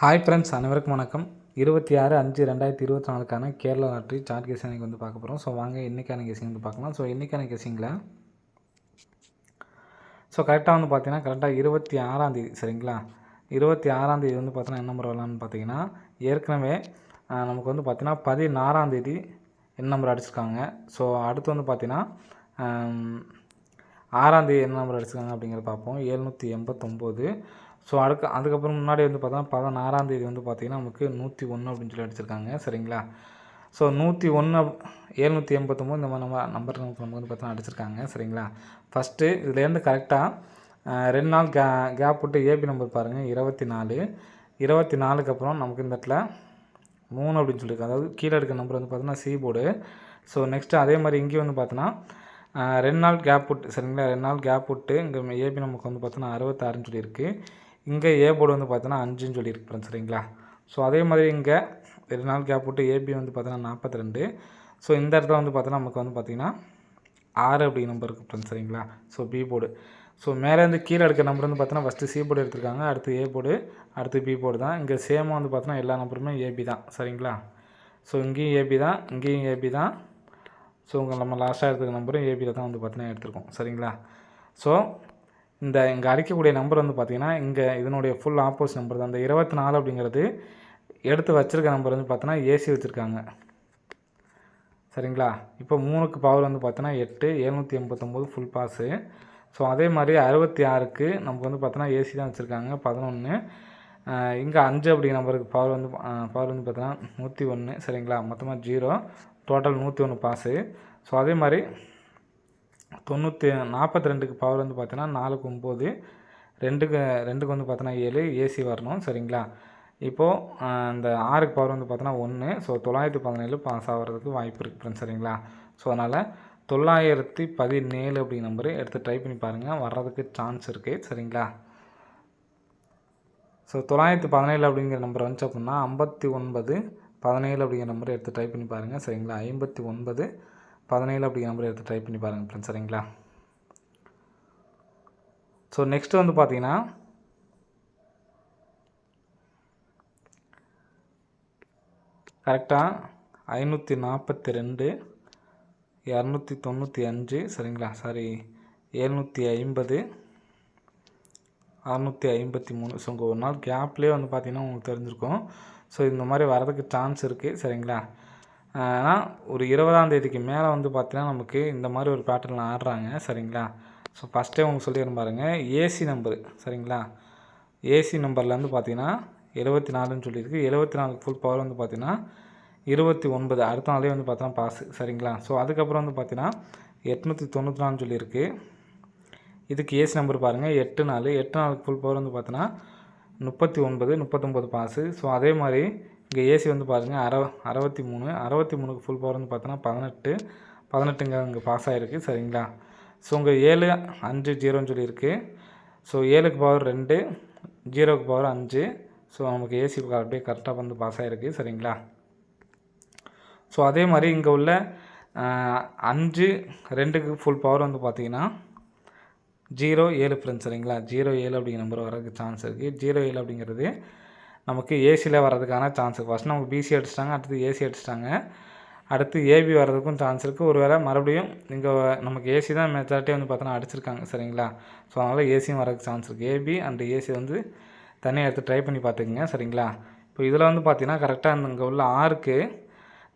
Hi friends அனைவருக்கும் வணக்கம். இருபத்தி ஆறு அஞ்சு ரெண்டாயிரத்தி இருபத்தி நாலுக்கான கேரளா லாட்ரி சார்ட் கேசிங் வந்து பார்க்க போகிறோம் ஸோ வாங்க இன்றைக்கான கேசிங் வந்து பார்க்கலாம். ஸோ இன்றைக்கான கேசிங்கில் ஸோ கரெக்டாக வந்து பார்த்தீங்கன்னா கரெக்டாக இருபத்தி ஆறாந்தேதி சரிங்களா? இருபத்தி ஆறாந்தேதி வந்து பார்த்தீங்கன்னா என்ன நம்பர் வரலான்னு பார்த்தீங்கன்னா ஏற்கனவே நமக்கு வந்து பார்த்தீங்கன்னா பதினாறாந்தேதி என்ன நம்பர் அடிச்சிருக்காங்க. ஸோ அடுத்து வந்து பார்த்தீங்கன்னா ஆறாந்தேதி என்ன நம்பர் அடிச்சிருக்காங்க அப்படிங்கிறத பார்ப்போம். எழுநூற்றி எண்பத்தொம்போது ஸோ அதுக்கு அதுக்கப்புறம் முன்னாடி வந்து பார்த்தா பதினாறாந்தேதி வந்து பார்த்தீங்கன்னா நமக்கு நூற்றி ஒன்று அப்படின்னு சொல்லி அடிச்சிருக்காங்க. சரிங்களா? ஸோ நூற்றி ஒன்று ஏழ்நூற்றி எண்பத்தொம்போது இந்த மாதிரி நம்ம நம்பர் நமக்கு நமக்கு வந்து பார்த்தா அடிச்சிருக்காங்க. சரிங்களா? ஃபஸ்ட்டு இதுலேருந்து கரெக்டாக ரெண்டு நாள் கே கேப் விட்டு ஏபி நம்பர் பாருங்கள் இருபத்தி நாலு இருபத்தி நாலுக்கு அப்புறம் நமக்கு இந்த இடத்துல மூணு அப்படின்னு சொல்லியிருக்கு. அதாவது கீழே இருக்க நம்பர் வந்து பார்த்தோன்னா சி போர்டு ஸோ நெக்ஸ்ட்டு அதே மாதிரி இங்கேயும் வந்து பார்த்தோன்னா ரெண்டு நாள் கேப் விட்டு சரிங்களா? ரெண்டு நாள் கேப் விட்டு இங்கே ஏபி நமக்கு வந்து பார்த்தோன்னா அறுபத்தாறுன்னு சொல்லியிருக்கு. இங்கே ஏ போர்டு வந்து பார்த்தோன்னா அஞ்சுன்னு சொல்லியிருக்கு சரிங்களா? ஸோ அதே மாதிரி இங்கே ரெண்டு நாள் கேப் விட்டு ஏபி வந்து பார்த்தோன்னா நாற்பத்தி ரெண்டு ஸோ இந்த இடத்துல வந்து பார்த்தோன்னா நமக்கு வந்து பார்த்திங்கன்னா ஆறு அப்படி நம்பர் இருக்குது ஃப்ரெண்ட்ஸ் சரிங்களா? ஸோ பி போர்டு ஸோ மேலேருந்து கீழே எடுக்கிற நம்பர் வந்து பார்த்தோன்னா ஃபஸ்ட்டு சி போர்டு எடுத்திருக்காங்க அடுத்து ஏ போர்டு அடுத்து பி போர்டு தான். இங்கே சேமாக வந்து பார்த்தோன்னா எல்லா நம்பருமே ஏபி தான் சரிங்களா? ஸோ இங்கேயும் ஏபி தான் இங்கேயும் ஏபி தான். ஸோ உங்கள் நம்ம லாஸ்ட்டாக எடுத்துக்க நம்பரும் ஏபியில் தான் வந்து பார்த்தீங்கன்னா எடுத்திருக்கோம் சரிங்களா? ஸோ இந்த இங்கே அடிக்கக்கூடிய நம்பர் வந்து பார்த்தீங்கன்னா இங்கே இதனுடைய ஃபுல் ஆப்போசிட் நம்பர் தான். இந்த இருபத்தி நாலு அப்படிங்கிறது எடுத்து வச்சிருக்க நம்பர் வந்து பார்த்தோன்னா ஏசி வச்சுருக்காங்க. சரிங்களா? இப்போ மூணுக்கு பவர் வந்து பார்த்தோன்னா எட்டு எழுநூற்றி எண்பத்தொம்போது ஃபுல் பாஸு ஸோ அதே மாதிரி அறுபத்தி ஆறுக்கு நமக்கு வந்து பார்த்தோன்னா ஏசி தான் வச்சுருக்காங்க. பதினொன்று இங்கே அஞ்சு அப்படிங்கிற நம்பருக்கு பவர் வந்து பவர் வந்து பார்த்தோன்னா நூற்றி ஒன்று சரிங்களா? மொத்தமாக ஜீரோ டோட்டல் நூற்றி ஒன்று பாஸு ஸோ அதே மாதிரி தொண்ணூற்றி நாற்பத்தி ரெண்டுக்கு பவர் வந்து பார்த்தீங்கன்னா நாலுக்கு ஒம்பது ரெண்டுக்கு ரெண்டுக்கு வந்து பார்த்தோன்னா ஏழு ஏசி வரணும் சரிங்களா? இப்போது இந்த ஆறுக்கு பவர் வந்து பார்த்தோன்னா ஒன்று ஸோ தொள்ளாயிரத்தி பதினேழு பாஸ் ஆகிறதுக்கு வாய்ப்பு இருக்குது ஃப்ரெண்ட்ஸ் சரிங்களா? ஸோ அதனால் தொள்ளாயிரத்தி பதினேழு அப்படிங்கிற நம்பரு எடுத்து ட்ரை பண்ணி பாருங்கள் வர்றதுக்கு சான்ஸ் இருக்குது சரிங்களா? ஸோ தொள்ளாயிரத்தி பதினேழு அப்படிங்கிற நம்பர் வந்துச்சு அப்படின்னா ஐம்பத்தி ஒன்பது பதினேழு அப்படிங்கிற நம்பரை எடுத்து ட்ரை பண்ணி பாருங்கள் சரிங்களா? ஐம்பத்தி ஒன்பது பதினேழு அப்படிங்கிற நம்பர் எடுத்து ட்ரை பண்ணி பாருங்கள் ஃப்ரெண்ட்ஸ் சரிங்களா? ஸோ நெக்ஸ்ட்டு வந்து பார்த்தீங்கன்னா கரெக்டாக ஐநூற்றி நாற்பத்தி ரெண்டு இரநூத்தி தொண்ணூற்றி அஞ்சு சரிங்களா? சாரி எழுநூற்றி ஐம்பது அறநூற்றி ஐம்பத்தி மூணு ஸோ உங்கள் ஒரு நாள் கேப்லேயே வந்து பார்த்திங்கன்னா உங்களுக்கு தெரிஞ்சிருக்கும். ஸோ இந்த மாதிரி வரதுக்கு சான்ஸ் இருக்குது சரிங்களா? ஆனால் ஒரு இருபதாம் தேதிக்கு மேலே வந்து பார்த்தீங்கன்னா நமக்கு இந்த மாதிரி ஒரு பேட்டர்னில் ஆடுறாங்க. சரிங்களா? ஸோ ஃபஸ்ட்டே உங்களுக்கு சொல்லிடுறேன் பாருங்கள் ஏசி நம்பரு சரிங்களா? ஏசி நம்பர்லேருந்து பார்த்தீங்கன்னா எழுபத்தி நாலுன்னு சொல்லியிருக்கு. எழுபத்தி நாலுக்கு ஃபுல் பவர் வந்து பார்த்தீங்கன்னா இருபத்தி ஒன்பது அடுத்த நாளே வந்து பார்த்தீங்கன்னா பாஸ் சரிங்களா? ஸோ அதுக்கப்புறம் வந்து பார்த்தீங்கன்னா எட்நூற்றி தொண்ணூற்றி நாலுன்னு சொல்லியிருக்கு. இதுக்கு ஏசி நம்பர் பாருங்கள் எட்டு நாலு எட்டு நாளுக்கு ஃபுல் பவர் வந்து பார்த்தீங்கன்னா முப்பத்தி ஒன்பது முப்பத்தொம்பது பாஸு ஸோ அதே மாதிரி இங்கே ஏசி வந்து பாருங்கள் அற அறுபத்தி மூணு அறுபத்தி மூணுக்கு ஃபுல் பவர் வந்து பார்த்தோன்னா பதினெட்டு பதினெட்டுங்க இங்கே பாஸ் ஆகிருக்கு சரிங்களா? ஸோ உங்கள் ஏழு அஞ்சு ஜீரோன்னு சொல்லியிருக்கு. ஸோ ஏழுக்கு பவர் ரெண்டு ஜீரோக்கு பவர் அஞ்சு. ஸோ நமக்கு ஏசி அப்படியே கரெக்டாக வந்து பாஸ் ஆகிருக்கு சரிங்களா? ஸோ அதே மாதிரி இங்கே உள்ள அஞ்சு ரெண்டுக்கு ஃபுல் பவர் வந்து பார்த்தீங்கன்னா ஜீரோ ஏழு ஃப்ரெண்ட்ஸ் சரிங்களா? ஜீரோ ஏழு அப்படிங்கிற நம்பர் வரதுக்கு சான்ஸ் இருக்குது ஜீரோ ஏழு அப்படிங்கிறது நமக்கு ஏசியில் வர்றதுக்கான சான்ஸ் ஃபஸ்ட் நமக்கு பிசி அடிச்சிட்டாங்க அடுத்து ஏசி அடிச்சிட்டாங்க. அடுத்து ஏபி வர்றதுக்கும் சான்ஸ் இருக்குது ஒரு வேளை மறுபடியும் இங்கே நமக்கு ஏசி தான் மெஜாரிட்டி வந்து பார்த்தோன்னா அடிச்சிருக்காங்க சரிங்களா? ஸோ அதனால் ஏசியும் வரதுக்கு சான்ஸ் இருக்குது ஏபி அண்ட் ஏசி வந்து தனியாக எடுத்து ட்ரை பண்ணி பார்த்துக்குங்க சரிங்களா? இப்போ இதில் வந்து பார்த்தீங்கன்னா கரெக்டாக அந்த இங்கே உள்ள ஆறுக்கு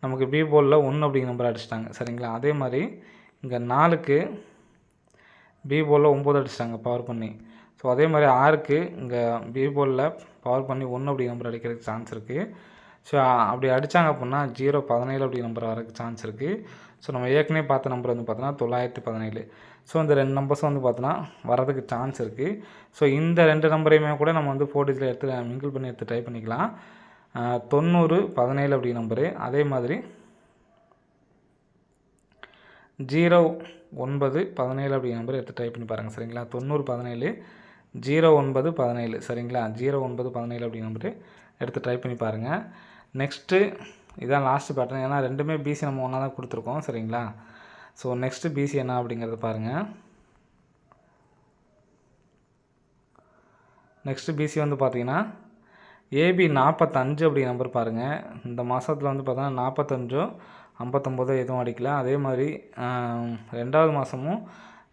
நமக்கு பி போலில் ஒன்று அப்படிங்கிற நம்பர் அடிச்சிட்டாங்க சரிங்களா? அதே மாதிரி இங்கே நாலுக்கு பி போலில் ஒம்பது அடிச்சிட்டாங்க பவர் பண்ணி. ஸோ அதே மாதிரி ஆறுக்கு இங்கே பீபோலில் பவர் பண்ணி ஒன்று அப்படி நம்பர் அடிக்கிறதுக்கு சான்ஸ் இருக்குது ஸோ அப்படி அடித்தாங்க அப்படின்னா ஜீரோ பதினேழு அப்படி நம்பர் வரதுக்கு சான்ஸ் இருக்குது ஸோ நம்ம ஏற்கனவே பார்த்த நம்பர் வந்து பார்த்தோன்னா தொள்ளாயிரத்தி பதினேழு. ஸோ இந்த ரெண்டு நம்பர்ஸும் வந்து பார்த்தோன்னா வரதுக்கு சான்ஸ் இருக்குது ஸோ இந்த ரெண்டு நம்பரையுமே கூட நம்ம வந்து ஃபோர் டிஜிட்டில் எடுத்து மிங்கிள் பண்ணி எடுத்து ட்ரை பண்ணிக்கலாம். தொண்ணூறு பதினேழு அப்படி நம்பரு அதே மாதிரி ஜீரோ ஒன்பது பதினேழு அப்படி நம்பர் எடுத்து ட்ரை பண்ணி பாருங்கள் சரிங்களா? தொண்ணூறு பதினேழு ஜீரோ ஒன்பது பதினேழு. சரிங்களா? ஜீரோ ஒன்பது பதினேழு அப்படி நம்பர் எடுத்து ட்ரை பண்ணி பாருங்கள் நெக்ஸ்ட்டு இதான் லாஸ்ட்டு பேட்டர்ன் ஏன்னா ரெண்டுமே பிசி நம்ம ஒன்றா தான் கொடுத்துருக்கோம். சரிங்களா? ஸோ நெக்ஸ்ட்டு பிசி என்ன அப்படிங்கிறத பாருங்கள் நெக்ஸ்ட்டு பிசி வந்து பார்த்தீங்கன்னா ஏபி நாற்பத்தஞ்சு அப்படி நம்பர் பாருங்கள் இந்த மாதத்தில் வந்து பார்த்தோன்னா நாற்பத்தஞ்சோ ஐம்பத்தொம்போதோ எதுவும் அடிக்கல. அதே மாதிரி ரெண்டாவது மாதமும்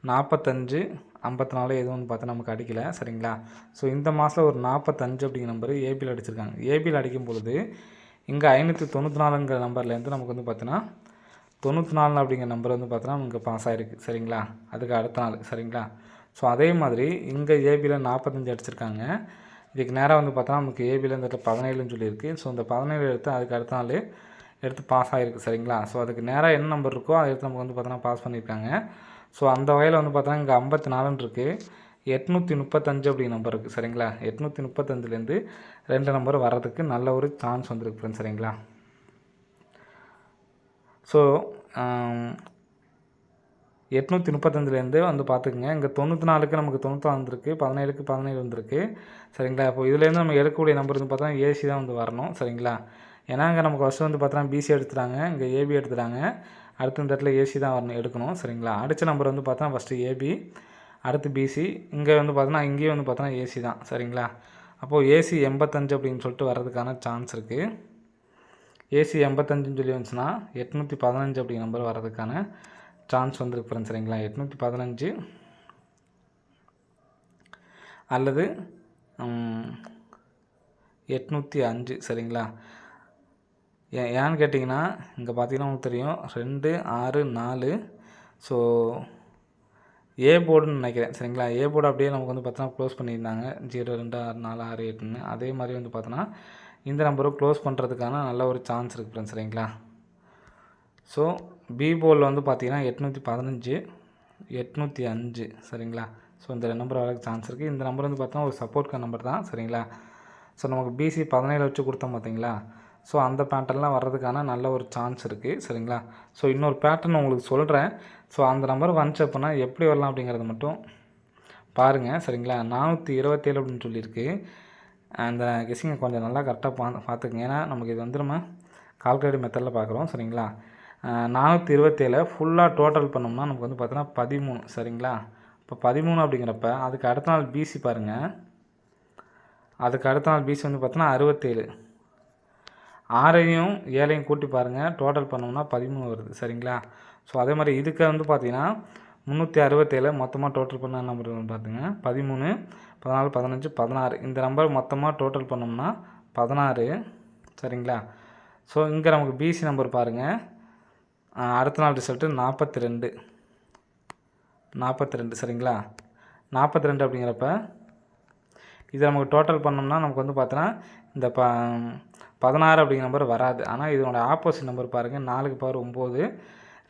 நாற்பத்தஞ்சு ஐம்பத்தி நாலு எதுவும் வந்து பார்த்தா நமக்கு அடிக்கல. சரிங்களா? ஸோ இந்த மாதம் ஒரு நாற்பத்தஞ்சு அப்படிங்கிற நம்பர் ஏபியில் அடிச்சிருக்காங்க. ஏபியில் அடிக்கும் பொழுது இங்கே ஐநூற்றி தொண்ணூற்றி நாலுங்கிற நம்பர்லேருந்து நமக்கு வந்து பார்த்தீங்கன்னா தொண்ணூற்றி நாலு அப்படிங்கிற நம்பர் வந்து பார்த்தோன்னா இங்கே பாஸ் ஆகிருக்கு சரிங்களா? அதுக்கு அடுத்த நாள். சரிங்களா? ஸோ அதே மாதிரி இங்கே ஏபியில் நாற்பத்தஞ்சு அடிச்சிருக்காங்க. இதுக்கு நேராக வந்து பார்த்தோன்னா நமக்கு ஏபியில் இந்த இடத்துல பதினேழுன்னு சொல்லியிருக்கு. ஸோ இந்த பதினேழு எடுத்து அதுக்கு அடுத்த நாள் எடுத்து பாஸ் ஆகிருக்கு சரிங்களா? ஸோ அதுக்கு நேராக என்ன நம்பர் இருக்கோ அதை எடுத்து நமக்கு வந்து பார்த்தோன்னா பாஸ் பண்ணியிருக்காங்க. ஸோ அந்த வகையில் வந்து பார்த்தோன்னா இங்கே ஐம்பத்தி நாலுன்னு இருக்குது எட்நூற்றி முப்பத்தஞ்சு அப்படி நம்பர் இருக்குது சரிங்களா? எட்நூற்றி முப்பத்தஞ்சுலேருந்து ரெண்டு நம்பர் வர்றதுக்கு நல்ல ஒரு சான்ஸ் வந்துருக்கு ஃப்ரெண்ட்ஸ் சரிங்களா? ஸோ எட்நூற்றி முப்பத்தஞ்சுலேருந்து வந்து பார்த்துக்குங்க இங்கே தொண்ணூற்றி நாலுக்கு நமக்கு தொண்ணூற்றி வந்திருக்கு பதினேழுக்கு பதினேழு வந்திருக்கு சரிங்களா? இப்போ இதுலேருந்து நம்ம எடுக்கக்கூடிய நம்பர் வந்து பார்த்தா ஏசி தான் வந்து வரணும் சரிங்களா? ஏன்னா இங்கே நமக்கு ஃபஸ்ட்டு வந்து பார்த்தோன்னா பிசி எடுத்துட்டாங்க இங்கே ஏபி எடுத்துட்டாங்க. அடுத்து இந்த இடத்துல ஏசி தான் வரணும் எடுக்கணும் சரிங்களா? அடித்த நம்பர் வந்து பார்த்தா ஃபஸ்ட்டு ஏபி அடுத்து பிசி இங்கே வந்து பார்த்தோன்னா இங்கேயும் வந்து பார்த்தோன்னா ஏசி தான் சரிங்களா? அப்போது ஏசி எண்பத்தஞ்சு அப்படின்னு சொல்லிட்டு வர்றதுக்கான சான்ஸ் இருக்குது ஏசி எண்பத்தஞ்சுன்னு சொல்லி வந்துச்சுன்னா எட்நூற்றி பதினஞ்சு அப்படிங்கிற நம்பர் வர்றதுக்கான சான்ஸ் வந்துருக்கு ஃப்ரெண்ட்ஸ் சரிங்களா? எட்நூற்றி பதினஞ்சு. அல்லது எட்நூற்றி அஞ்சு சரிங்களா? ஏன் ஏன்னு கேட்டிங்கன்னா இங்கே பார்த்தீங்கன்னா உங்களுக்கு தெரியும். ரெண்டு ஆறு நாலு. ஸோ ஏ போர்டுன்னு நினைக்கிறேன். சரிங்களா? ஏ போர்டு அப்படியே நமக்கு வந்து பார்த்தோன்னா க்ளோஸ் பண்ணியிருந்தாங்க. ஜீரோ ரெண்டு ஆறு நாலு ஆறு எட்டுன்னு. அதே மாதிரி வந்து பார்த்தோன்னா இந்த நம்பரும் க்ளோஸ் பண்ணுறதுக்கான நல்ல ஒரு சான்ஸ் இருக்குது ஃப்ரெண்ட்ஸ் சரிங்களா? ஸோ பி போர்டில் வந்து பார்த்தீங்கன்னா எட்நூற்றி பதினஞ்சு எட்நூற்றி அஞ்சு. சரிங்களா? ஸோ இந்த ரெண்டு நம்பர் வரக்கு சான்ஸ் இருக்குது இந்த நம்பர் வந்து பார்த்தோன்னா ஒரு சப்போர்ட்கான நம்பர் தான். சரிங்களா? ஸோ நமக்கு பிசி பதினேழு வச்சு கொடுத்தோம் பார்த்தீங்களா ஸோ அந்த பேட்டர்ன்லாம் வர்றதுக்கான நல்ல ஒரு சான்ஸ் இருக்குது சரிங்களா? ஸோ இன்னொரு பேட்டர்ன் உங்களுக்கு சொல்கிறேன் ஸோ அந்த நம்பர் வந்துச்சு அப்படின்னா எப்படி வரலாம் அப்படிங்கிறத மட்டும் பாருங்கள் சரிங்களா? நானூற்றி இருபத்தேழு அப்படின்னு சொல்லியிருக்கு. அந்த கெஸிங்கை uh, கொஞ்சம் நல்லா கரெக்டாக பா பார்த்துக்குங்க. ஏன்னா நமக்கு இது வந்து நம்ம கால்குலேட் மெத்தடில் பார்க்குறோம் சரிங்களா? Uh, நானூற்றி இருபத்தேழு ஃபுல்லாக டோட்டல் பண்ணோம்னா நமக்கு வந்து பார்த்தோன்னா பதிமூணு சரிங்களா? இப்போ பதிமூணு அப்படிங்கிறப்ப அதுக்கு அடுத்த நாள் பிசி பாருங்கள் அதுக்கு அடுத்த நாள் பிசி வந்து பார்த்தோன்னா அறுபத்தேழு. ஆறையும் ஏழையும் கூட்டி பாருங்கள் டோட்டல் பண்ணோம்னா பதிமூணு வருது. சரிங்களா? ஸோ அதே மாதிரி இதுக்கு வந்து பார்த்தீங்கன்னா முந்நூற்றி அறுபத்தேழு மொத்தமாக டோட்டல் பண்ண நம்பர் பார்த்துங்க பதிமூணு பதினாலு பதினஞ்சு பதினாறு. இந்த நம்பர் மொத்தமாக டோட்டல் பண்ணோம்னா பதினாறு. சரிங்களா? ஸோ இங்கே நமக்கு பிசி நம்பர் பாருங்கள் அடுத்த நாள் ரிசல்ட்டு நாற்பத்தி ரெண்டு நாற்பத்தி ரெண்டு சரிங்களா? நாற்பத்தி ரெண்டு அப்படிங்கிறப்ப இதை நமக்கு டோட்டல் பண்ணோம்னா நமக்கு வந்து பார்த்தோன்னா இந்த ப பதினாறு அப்படிங்கிற நம்பர் வராது. ஆனால் இதனோட ஆப்போசிட் நம்பர் பாருங்கள் நாலுக்கு பவர் ஒம்பது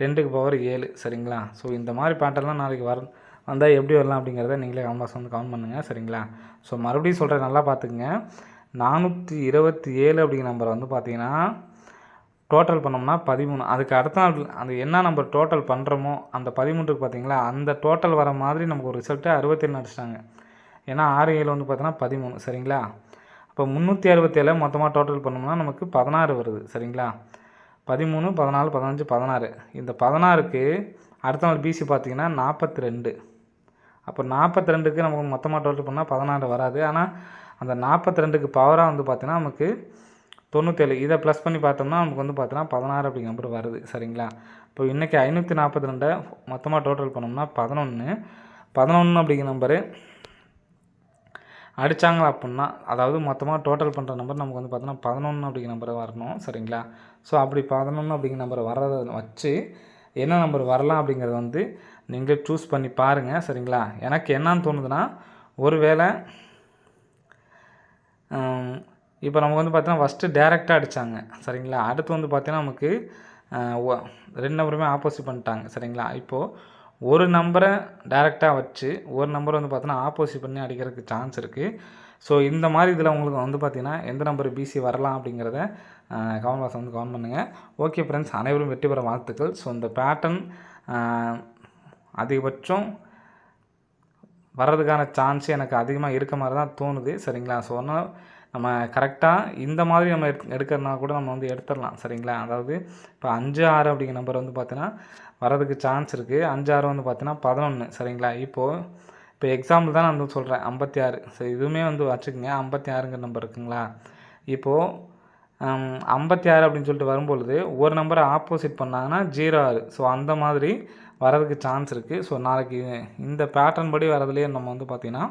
ரெண்டுக்கு பவர் ஏழு. சரிங்களா? ஸோ இந்த மாதிரி பேட்டர்லாம் நாளைக்கு வர வந்தால் எப்படி வரலாம் அப்படிங்கிறத நீங்களே கம்பாஸ் வந்து கவுண்ட் பண்ணுங்கள் சரிங்களா? ஸோ மறுபடியும் சொல்கிறேன் நல்லா பார்த்துக்குங்க. நானூற்றி இருபத்தி ஏழு அப்படிங்கிற நம்பர் வந்து பார்த்தீங்கன்னா டோட்டல் பண்ணோம்னா பதிமூணு. அதுக்கு அடுத்த நாள் அந்த என்ன நம்பர் டோட்டல் பண்ணுறோமோ அந்த பதிமூன்றுக்கு பார்த்தீங்களா அந்த டோட்டல் வர மாதிரி நமக்கு ஒரு ரிசல்ட்டு அறுபத்தேழு அடிச்சிட்டாங்க. ஏன்னா ஆறு ஏழு வந்து பார்த்தோன்னா பதிமூணு. சரிங்களா? இப்போ முந்நூற்றி அறுபத்தேழு மொத்தமாக டோட்டல் பண்ணோம்னா நமக்கு பதினாறு வருது சரிங்களா? பதிமூணு பதினாலு பதினஞ்சு பதினாறு. இந்த பதினாறுக்கு அடுத்த நாள் பிசி பார்த்திங்கன்னா நாற்பத்தி ரெண்டு. அப்போ நாற்பத்தி ரெண்டுக்கு நமக்கு மொத்தமாக டோட்டல் பண்ணால் பதினாறு வராது. ஆனால் அந்த நாற்பத்தி ரெண்டுக்கு பவராக வந்து பார்த்திங்கன்னா நமக்கு தொண்ணூற்றேழு இதை ப்ளஸ் பண்ணி பார்த்தோம்னா நமக்கு வந்து பார்த்தோன்னா பதினாறு அப்படிங்கிற நம்பர் வருது சரிங்களா? இப்போ இன்றைக்கி ஐநூற்றி நாற்பத்தி ரெண்டை மொத்தமாக டோட்டல் பண்ணோம்னா பதினொன்று பதினொன்று அப்படிங்கிற நம்பரு அடித்தாங்க அப்புடின்னா அதாவது மொத்தமாக டோட்டல் பண்ணுற நம்பர் நமக்கு வந்து பார்த்தோன்னா பதினொன்று அப்படிங்கிற நம்பர் வரணும் சரிங்களா? ஸோ அப்படி பதினொன்று அப்படிங்கிற நம்பர் வர்றதை வச்சு என்ன நம்பர் வரலாம் அப்படிங்கிறத வந்து நீங்களே சூஸ் பண்ணி பாருங்கள் சரிங்களா? எனக்கு என்னான்னு தோணுதுன்னா ஒருவேளை இப்போ நமக்கு வந்து பார்த்தீங்கன்னா ஃபஸ்ட்டு டேரெக்டாக அடித்தாங்க சரிங்களா? அடுத்து வந்து பார்த்தீங்கன்னா நமக்கு ஒ- ரெண்டு நம்பருமே ஆப்போசிட் பண்ணிட்டாங்க சரிங்களா? இப்போது ஒரு நம்பரை டேரெக்டாக வச்சு ஒரு நம்பர் வந்து பார்த்தோன்னா ஆப்போசிட் பண்ணி அடிக்கிறதுக்கு சான்ஸ் இருக்குது ஸோ இந்த மாதிரி இதில் உங்களுக்கு வந்து பார்த்திங்கன்னா எந்த நம்பர் பிசி வரலாம் அப்படிங்கிறத கமெண்ட் பாக்ஸ் வந்து கமெண்ட் பண்ணுங்கள் ஓகே ஃப்ரெண்ட்ஸ் அனைவரும் வெற்றி பெற வாழ்த்துக்கள். ஸோ இந்த பேட்டர்ன் அதிகபட்சம் வர்றதுக்கான சான்ஸ் எனக்கு அதிகமாக இருக்க மாதிரி தான் தோணுது. சரிங்களா? ஸோ அதனால் நம்ம கரெக்டாக இந்த மாதிரி நம்ம எடுக்க எடுக்கிறனா கூட நம்ம வந்து எடுத்துடலாம். சரிங்களா? அதாவது இப்போ அஞ்சு ஆறு அப்படிங்கிற நம்பர் வந்து பார்த்தீங்கன்னா வரதுக்கு சான்ஸ் இருக்குது அஞ்சு ஆறு வந்து பார்த்தீங்கன்னா பதினொன்று சரிங்களா? இப்போது இப்போ எக்ஸாம்பிள் தான் நான் வந்து சொல்கிறேன் ஐம்பத்தி ஆறு சரி இதுவுமே வந்து வச்சுக்கோங்க. ஐம்பத்தி ஆறுங்கிற நம்பர் இருக்குங்களா? இப்போது ஐம்பத்தி ஆறு அப்படின்னு சொல்லிட்டு வரும்பொழுது ஒரு நம்பரை ஆப்போசிட் பண்ணாங்கன்னா ஜீரோ ஆறு. ஸோ அந்த மாதிரி வரதுக்கு சான்ஸ் இருக்குது ஸோ நாளைக்கு இந்த பேட்டர்ன் படி வரதுலேயே நம்ம வந்து பார்த்திங்கன்னா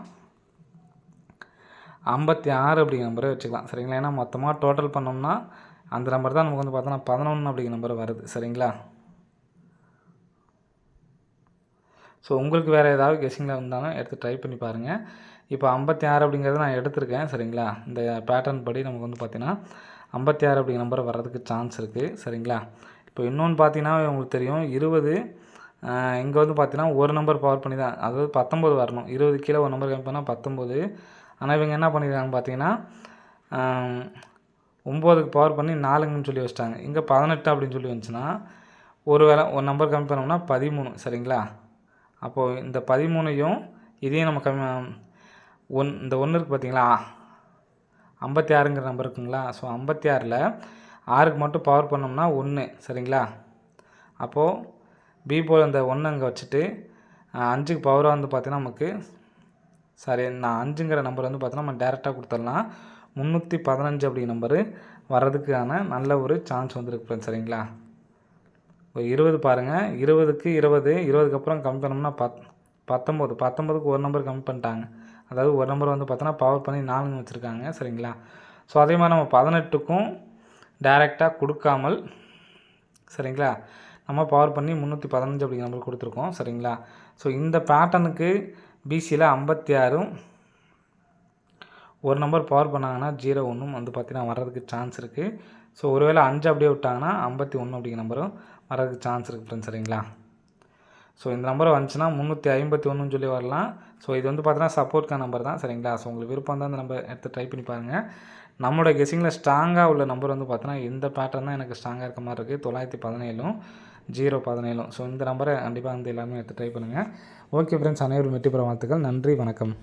ஐம்பத்தி ஆறு அப்படிங்கிற நம்பரை வச்சுக்கலாம். சரிங்களா? ஏன்னா மொத்தமாக டோட்டல் பண்ணோம்னா அந்த நம்பர் தான் நமக்கு வந்து பார்த்தோன்னா பதினொன்று அப்படிங்கிற நம்பர் வருது சரிங்களா? ஸோ உங்களுக்கு வேறு ஏதாவது கெஸிங்கில் இருந்தாலும் எடுத்து ட்ரை பண்ணி பாருங்கள் இப்போ ஐம்பத்தி ஆறு அப்படிங்கிறத நான் எடுத்திருக்கேன் சரிங்களா? இந்த பேட்டர்ன் படி நமக்கு வந்து பார்த்திங்கன்னா ஐம்பத்தி ஆறு அப்படிங்கிற நம்பர் வர்றதுக்கு சான்ஸ் இருக்குது சரிங்களா? இப்போ இன்னொன்று பார்த்தீங்கன்னா உங்களுக்கு தெரியும் இருபது இங்கே வந்து பார்த்தீங்கன்னா ஒரு நம்பர் பவர் பண்ணி தான் அதாவது பத்தொம்போது வரணும். இருபது கீழே ஒரு நம்பர் கம்மி பண்ணால் பத்தொம்போது ஆனால் இவங்க என்ன பண்ணியிருக்காங்க பார்த்தீங்கன்னா ஒம்போதுக்கு பவர் பண்ணி நாலுங்கன்னு சொல்லி வச்சிட்டாங்க. இங்கே பதினெட்டு அப்படின்னு சொல்லி வந்துச்சுன்னா ஒரு வேளை ஒரு நம்பர் கம்மி பண்ணோம்னா பதிமூணு சரிங்களா? அப்போது இந்த பதிமூணையும் இதையும் நம்ம கம்மி ஒன் இந்த ஒன்று இருக்குது பார்த்தீங்களா ஐம்பத்தி ஆறுங்கிற நம்பர் இருக்குங்களா? ஸோ ஐம்பத்தி ஆறில் ஆறுக்கு மட்டும் பவர் பண்ணோம்னா ஒன்று சரிங்களா? அப்போது பி போல் இந்த ஒன்று அங்கே வச்சுட்டு அஞ்சுக்கு பவராக வந்து பார்த்தீங்கன்னா நமக்கு சரி நான் அஞ்சுங்கிற நம்பர் வந்து பார்த்தோன்னா நம்ம டேரெக்டாக கொடுத்துடலாம். முந்நூற்றி பதினஞ்சு அப்படிங்கிற நம்பரு வர்றதுக்கான நல்ல ஒரு சான்ஸ் வந்துருக்கு சரிங்களா? இருபது பாருங்கள் இருபதுக்கு இருபது இருபதுக்கு அப்புறம் கம்மி பண்ணோம்னா பத் பத்தொம்போது பத்தொம்போதுக்கு ஒரு நம்பர் கம்மி பண்ணிட்டாங்க. அதாவது ஒரு நம்பர் வந்து பார்த்தோன்னா பவர் பண்ணி நாலு வச்சுருக்காங்க. சரிங்களா? ஸோ அதே மாதிரி நம்ம பதினெட்டுக்கும் டைரெக்டாக கொடுக்காமல் சரிங்களா? நம்ம பவர் பண்ணி முந்நூற்றி பதினஞ்சு அப்படிங்கிற நம்பர் கொடுத்துருக்கோம். சரிங்களா? ஸோ இந்த பேட்டர்னுக்கு பிசியில் ஐம்பத்தி ஆறும் ஒரு நம்பர் பவர் பண்ணாங்கன்னா ஜீரோ ஒன்றும் வந்து பார்த்தீங்கன்னா வர்றதுக்கு சான்ஸ் இருக்குது ஸோ ஒருவேளை அஞ்சு அப்படியே விட்டாங்கன்னா ஐம்பத்தி ஒன்று அப்படிங்கிற நம்பரும் வரதுக்கு சான்ஸ் இருக்குது ஃப்ரெண்ட்ஸ் சரிங்களா? ஸோ இந்த நம்பர் வந்துச்சுன்னா முந்நூற்றி ஐம்பத்தி ஒன்றுன்னு சொல்லி வரலாம். ஸோ இது வந்து பார்த்தீங்கன்னா சப்போர்ட்கான நம்பர் தான் சரிங்களா? ஸோ உங்களுக்கு விருப்பம் தான் இந்த நம்பர் எடுத்து ட்ரை பண்ணி பாருங்கள் நம்மளோட கெஸிங்கில் ஸ்ட்ராங்காக உள்ள நம்பர் வந்து பார்த்தீங்கன்னா இந்த பேட்டர்ன் தான் எனக்கு ஸ்ட்ராங்காக இருக்க மாதிரி இருக்குது தொள்ளாயிரத்தி பதினேழும் ஜீரோ பதினேழும். ஸோ இந்த நம்பரை கண்டிப்பாக வந்து எல்லாமே எடுத்து ட்ரை பண்ணுங்கள் ஓகே ஃப்ரெண்ட்ஸ் அனைவரும் வெற்றி பெற வாழ்த்துக்கள். நன்றி வணக்கம்.